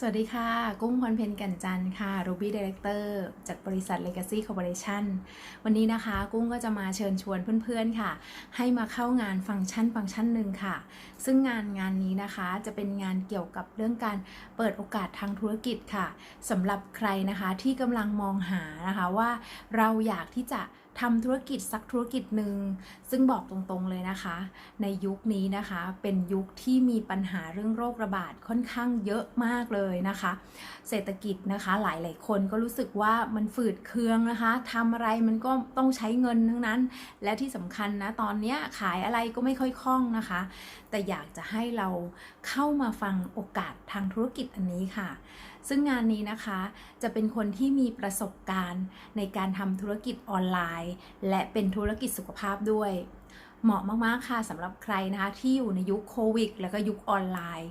สวัสดีค่ะ กุ้งพรเพนกันจันค่ะ Ruby Director จากบริษัท Legacy Corporation วันนี้นะคะ กุ้งก็จะมาเชิญชวนเพื่อนๆค่ะ ให้มาเข้างานฟังก์ชันฟังก์ชันหนึ่งค่ะ ซึ่งงานงานนี้นะคะจะเป็นงานเกี่ยวกับเรื่องการเปิดโอกาสทางธุรกิจค่ะสำหรับใครนะคะที่กำลังมองหานะคะว่าเราอยากที่จะ ทำธุรกิจสักธุรกิจหนึ่งซึ่งบอกตรงๆเลยนะคะ ในยุคนี้นะคะเป็นยุคที่มีปัญหาเรื่องโรคระบาดค่อนข้างเยอะมากเลยนะคะ เศรษฐกิจนะคะหลายๆคนก็รู้สึกว่ามันฝืดเคืองนะคะทำอะไรมันก็ต้องใช้เงินทั้งนั้น และที่สำคัญนะตอนนี้ขายอะไรก็ไม่ค่อยคล่องนะคะ แต่อยากจะให้เราเข้ามาฟังโอกาสทางธุรกิจอันนี้ค่ะ ซึ่งงานนี้นะคะจะเป็นคนที่มีประสบการณ์ในการทำธุรกิจออนไลน์และเป็นธุรกิจสุขภาพด้วย เหมาะมากๆค่ะสำหรับใครนะคะที่อยู่ในยุคโควิด แล้วก็ยุคออนไลน์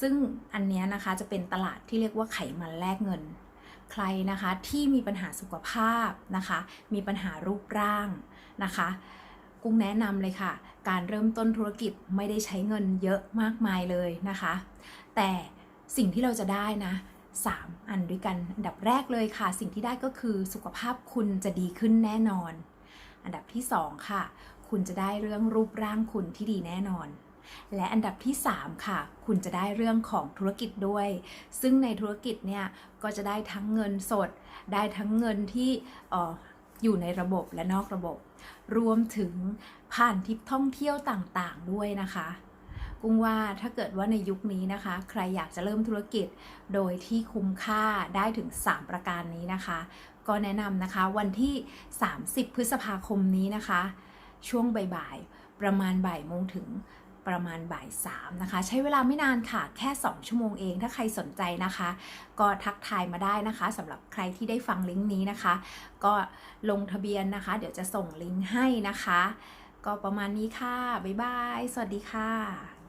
ซึ่งอันนี้นะคะจะเป็นตลาดที่เรียกว่าไขมันแลกเงิน ใครนะคะที่มีปัญหาสุขภาพนะคะ มีปัญหารูปร่างนะคะกุ้งแนะนำเลยค่ะ การเริ่มต้นธุรกิจไม่ได้ใช้เงินเยอะมากมายเลยนะคะ แต่สิ่งที่เราจะได้นะ 3 อันด้วยกัน อันดับแรกเลยค่ะ สิ่งที่ได้ก็คือสุขภาพคุณจะดีขึ้นแน่นอน อันดับที่ 2 ค่ะ คุณจะได้เรื่องรูปร่างคุณที่ดีแน่นอน และอันดับที่ 3 ค่ะ คุณจะได้เรื่องของธุรกิจด้วย ซึ่งในธุรกิจเนี่ยก็จะได้ทั้งเงินสด ได้ทั้งเงินที่อออยู่ในระบบและนอกระบบ รวมถึงผ่านทริปท่องเที่ยวต่างๆ ด้วยนะคะ กุ้งว่าถ้าเกิดว่าในยุคนี้นะคะ ใครอยากจะเริ่มธุรกิจโดยที่คุ้มค่าได้ถึง 3 ประการนี้นะคะ ก็แนะนำนะคะวันที่ 30 พฤษภาคมนี้นะคะ ช่วงบ่ายๆประมาณบ่ายโมงถึงประมาณบ่ายสามนะคะ ใช้เวลาไม่นานค่ะแค่ 2 ชั่วโมงเอง ถ้าใครสนใจนะคะ ก็ทักทายมาได้นะคะสำหรับใครที่ได้ฟังลิงก์นี้นะคะ ก็ลงทะเบียนนะคะ เดี๋ยวจะส่งลิงก์ให้นะคะ ก็ประมาณนี้ค่ะ บ๊ายบาย สวัสดีค่ะ